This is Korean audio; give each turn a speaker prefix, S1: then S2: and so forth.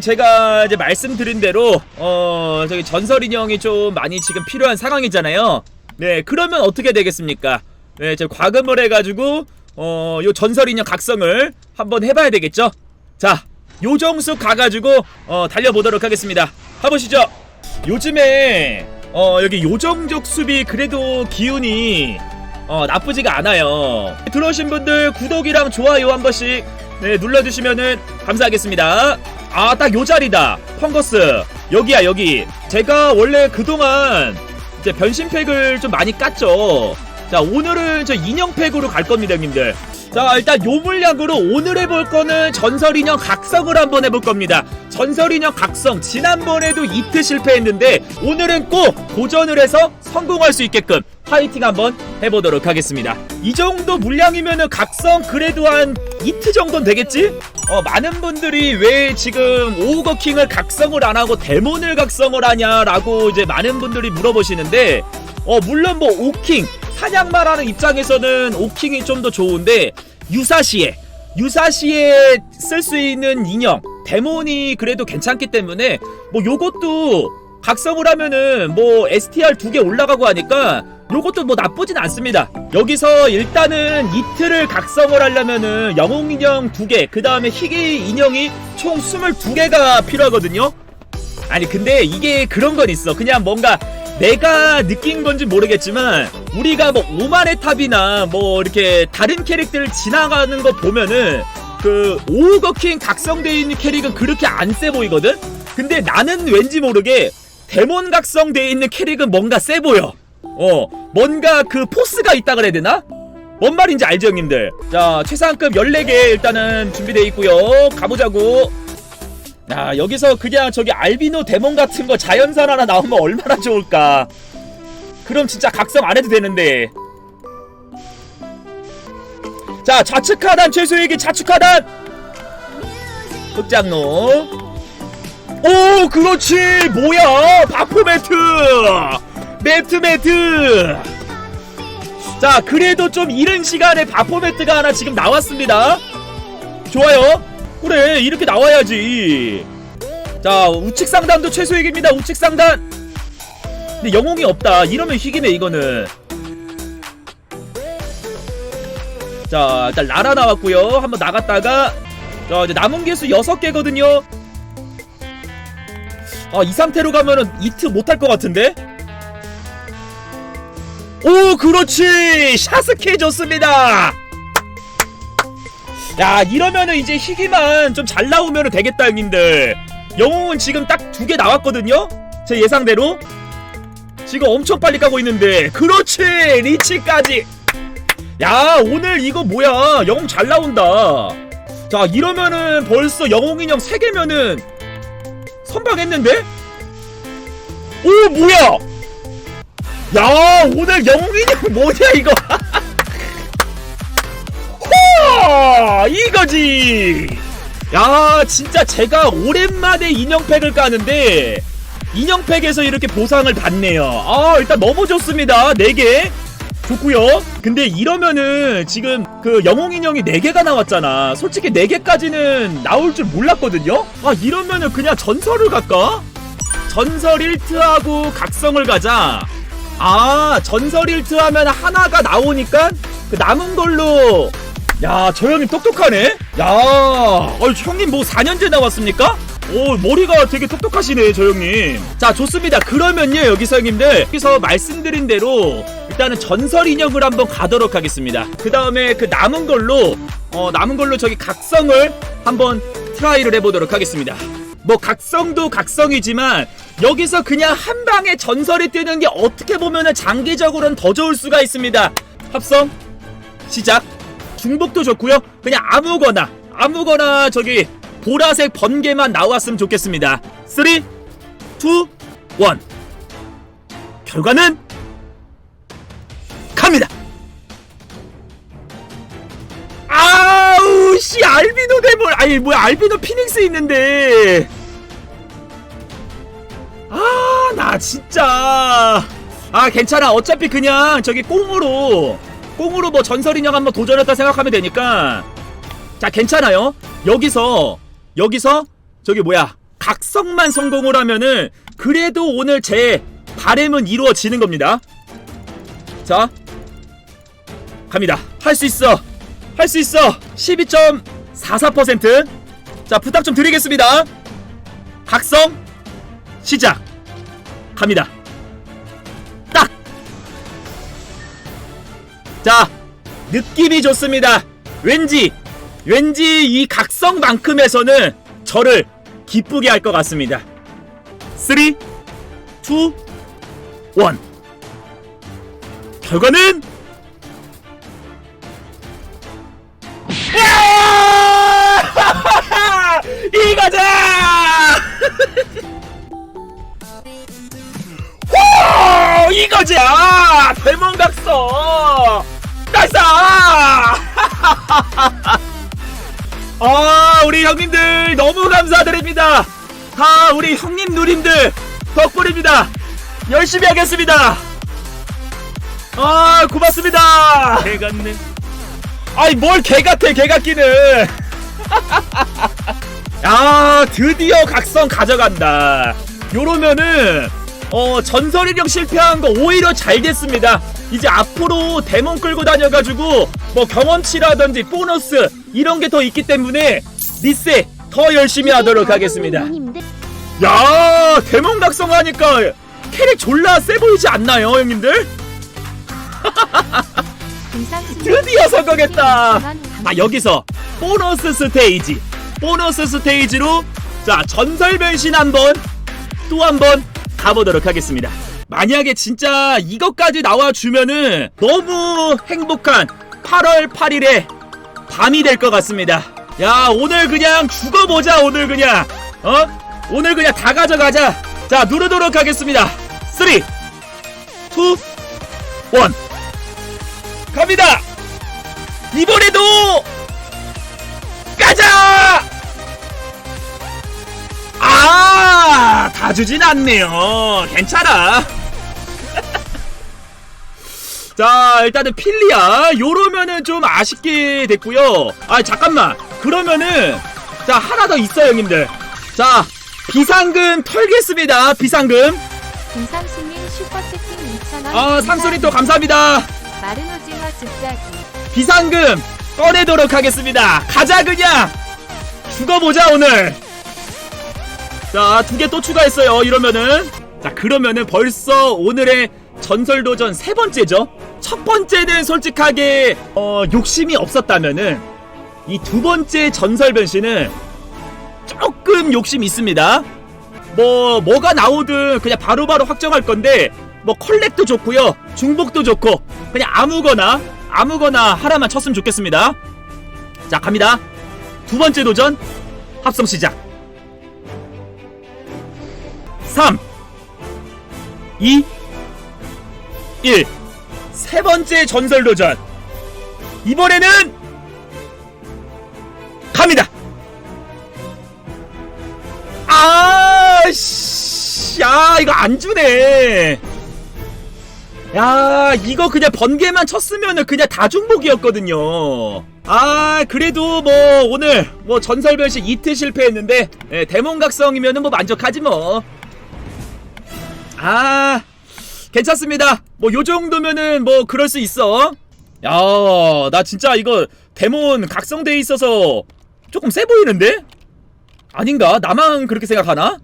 S1: 제가 이제 말씀드린 대로 어 저기 전설 인형이 좀 많이 지금 필요한 상황이잖아요. 네, 그러면 어떻게 되겠습니까? 네, 저 과금을 해가지고 어 요 전설 인형 각성을 한번 해봐야 되겠죠? 자, 요정수 가가지고 어 달려보도록 하겠습니다. 가보시죠. 요즘에 어 여기 요정족 수비 그래도 기운이 어 나쁘지가 않아요. 들어오신 분들 구독이랑 좋아요 한 번씩 네 눌러주시면은 감사하겠습니다. 아 딱 요 자리다. 펑거스 여기야 여기. 제가 원래 그동안 이제 변신팩을 좀 많이 깠죠. 자 오늘은 저 인형팩으로 갈 겁니다 형님들. 자 일단 요 물량으로 오늘 해볼 거는 전설 인형 각성을 한번 해볼 겁니다. 전설 인형 각성 지난번에도 이트 실패했는데 오늘은 꼭 도전을 해서 성공할 수 있게끔 파이팅 한번 해보도록 하겠습니다. 이 정도 물량이면은 각성 그래도 한 이트 정도는 되겠지? 어 많은 분들이 왜 지금 오거킹을 각성을 안 하고 데몬을 각성을 하냐라고 이제 많은 분들이 물어보시는데 어 물론 뭐 오킹 사냥만 하는 입장에서는 오킹이 좀 더 좋은데 유사시에 유사시에 쓸 수 있는 인형 데몬이 그래도 괜찮기 때문에 뭐 요것도 각성을 하면은 뭐 STR 두 개 올라가고 하니까 요것도 뭐 나쁘진 않습니다. 여기서 일단은 이틀을 각성을 하려면은 영웅 인형 두 개, 그 다음에 희귀 인형이 총 22개가 필요하거든요. 아니 근데 이게 그런 건 있어. 그냥 뭔가 내가 느낀 건지 모르겠지만 우리가 뭐 오만의 탑이나 뭐 이렇게 다른 캐릭터를 지나가는 거 보면은 그 오거킹 각성돼 있는 캐릭은 그렇게 안 세 보이거든. 근데 나는 왠지 모르게 데몬 각성돼 있는 캐릭은 뭔가 세 보여. 어, 뭔가 그 포스가 있다 그래야 되나? 뭔 말인지 알죠, 형님들? 자, 최상급 14개 일단은 준비되어 있고요. 가보자고. 야 여기서 그냥 저기 알비노 데몬 같은 거 자연산 하나 나오면 얼마나 좋을까? 그럼 진짜 각성 안 해도 되는데. 자 좌측 하단 최소위기 좌측 하단! 흑장로. 오 그렇지! 뭐야? 바포 매트! 매트 매트! 자 그래도 좀 이른 시간에 바포 매트가 하나 지금 나왔습니다. 좋아요 그래 이렇게 나와야지. 자 우측 상단도 최소익입니다 우측 상단. 근데 영웅이 없다. 이러면 희귀네 이거는. 자 일단 라라 나왔고요. 한번 나갔다가 자 이제 남은 개수 6개거든요. 아 이 상태로 가면은 이트 못할 것 같은데? 오 그렇지! 샤스케 좋습니다 야 이러면은 이제 희귀만 좀 잘 나오면 되겠다 형님들. 영웅은 지금 딱 두 개 나왔거든요? 제 예상대로. 지금 엄청 빨리 까고 있는데. 그렇지! 리치까지! 야 오늘 이거 뭐야? 영웅 잘 나온다. 자 이러면은 벌써 영웅 인형 3개면은 선방했는데? 오 뭐야? 야 오늘 영웅 인형 뭐냐 이거? 호! 이거지! 야, 진짜 제가 오랜만에 인형팩을 까는데, 인형팩에서 이렇게 보상을 받네요. 아, 일단 너무 좋습니다. 4개. 좋고요 근데 이러면은 지금 그 영웅 인형이 4개가 나왔잖아. 솔직히 4개까지는 나올 줄 몰랐거든요? 아, 이러면은 그냥 전설을 갈까? 전설 1트하고 각성을 가자. 아, 전설 1트 하면 하나가 나오니까 그 남은 걸로 야, 저 형님 똑똑하네? 야, 어, 형님 뭐 4년째 나왔습니까? 오, 머리가 되게 똑똑하시네, 저 형님. 자, 좋습니다. 그러면요, 여기서 형님들, 여기서 말씀드린 대로, 일단은 전설 인형을 한번 가도록 하겠습니다. 그 다음에 그 남은 걸로, 어, 남은 걸로 저기 각성을 한번 트라이를 해보도록 하겠습니다. 뭐, 각성도 각성이지만, 여기서 그냥 한 방에 전설이 뜨는 게 어떻게 보면은 장기적으로는 더 좋을 수가 있습니다. 합성, 시작. 중복도 좋고요. 그냥 아무거나 아무거나 저기 보라색 번개만 나왔으면 좋겠습니다. 3 2 1 결과는 갑니다. 아우 씨 알비노 데몰 아니 뭐야 알비노 피닉스 있는데 아 나 진짜 아 괜찮아 어차피 그냥 저기 꽁으로 꽁으로 뭐 전설 인형 한번 도전했다 생각하면 되니까 자 괜찮아요 여기서 여기서 저기 뭐야 각성만 성공을 하면은 그래도 오늘 제 바램은 이루어지는 겁니다. 자, 갑니다. 할 수 있어. 할 수 있어. 12.44%. 자, 부탁 좀 드리겠습니다. 각성 시작. 갑니다. 자, 느낌이 좋습니다. 왠지 왠지 이 각성만큼에서는 저를 기쁘게 할 것 같습니다. 3 2 1 결과는! 호! 이거자! 대문각서! 나이스! 아, 우리 형님들 너무 감사드립니다. 다 우리 형님 누님들 덕분입니다. 열심히 하겠습니다. 아, 고맙습니다. 개 같네. 아이, 뭘 개 같아, 개 같기는. 아, 드디어 각성 가져간다. 요러면은, 어, 전설이령 실패한 거 오히려 잘 됐습니다. 이제 앞으로 데몬 끌고 다녀가지고, 뭐 경험치라든지 보너스, 이런 게 더 있기 때문에, 리세 더 열심히 하도록 하겠습니다. 야, 데몬 각성하니까 캐릭 졸라 세 보이지 않나요, 형님들? 드디어 성공했다. 아 여기서 보너스 스테이지 보너스 스테이지로 자 전설 변신 한 번 또 한 번 가보도록 하겠습니다. 만약에 진짜 이것까지 나와주면은 너무 행복한 8월 8일에 밤이 될 것 같습니다. 야 오늘 그냥 죽어보자 오늘 그냥. 어? 오늘 그냥 다 가져가자. 자 누르도록 하겠습니다. 3 2 1 갑니다! 이번에도 아, 다 주진 않네요. 괜찮아. 자, 일단은 필리아. 요러면은 좀 아쉽게 됐고요. 아, 잠깐만. 그러면은 자, 하나 더 있어요, 형님들. 자, 비상금 털겠습니다. 비상금.
S2: 김상수님 슈퍼채팅 2,000원
S1: 아, 상소리 또 감사합니다.
S2: 마른 오징어 즙짜기
S1: 비상금 꺼내도록 하겠습니다. 가자 그냥 죽어보자 오늘. 자 두 개 또 추가했어요. 이러면은 자 그러면은 벌써 오늘의 전설 도전 세 번째죠. 첫 번째는 솔직하게 어 욕심이 없었다면은 이 두 번째 전설 변신은 조금 욕심이 있습니다. 뭐 뭐가 나오든 그냥 바로 바로 확정할 건데 뭐 컬렉도 좋고요 중복도 좋고 그냥 아무거나 아무거나 하나만 쳤으면 좋겠습니다 자 갑니다 두 번째 도전 합성 시작 3 2 1 세 번째 전설 도전 이번에는 갑니다 아씨, 야 이거 안 주네. 야 이거 그냥 번개만 쳤으면은 그냥 다 중복이었거든요. 아 그래도 뭐 오늘 뭐 전설 변신 이틀 실패했는데 예, 데몬 각성이면은 뭐 만족하지 뭐. 아 괜찮습니다. 뭐 요 정도면은 뭐 그럴 수 있어. 야 나 진짜 이거 데몬 각성돼 있어서 조금 세 보이는데? 아닌가? 나만 그렇게 생각하나?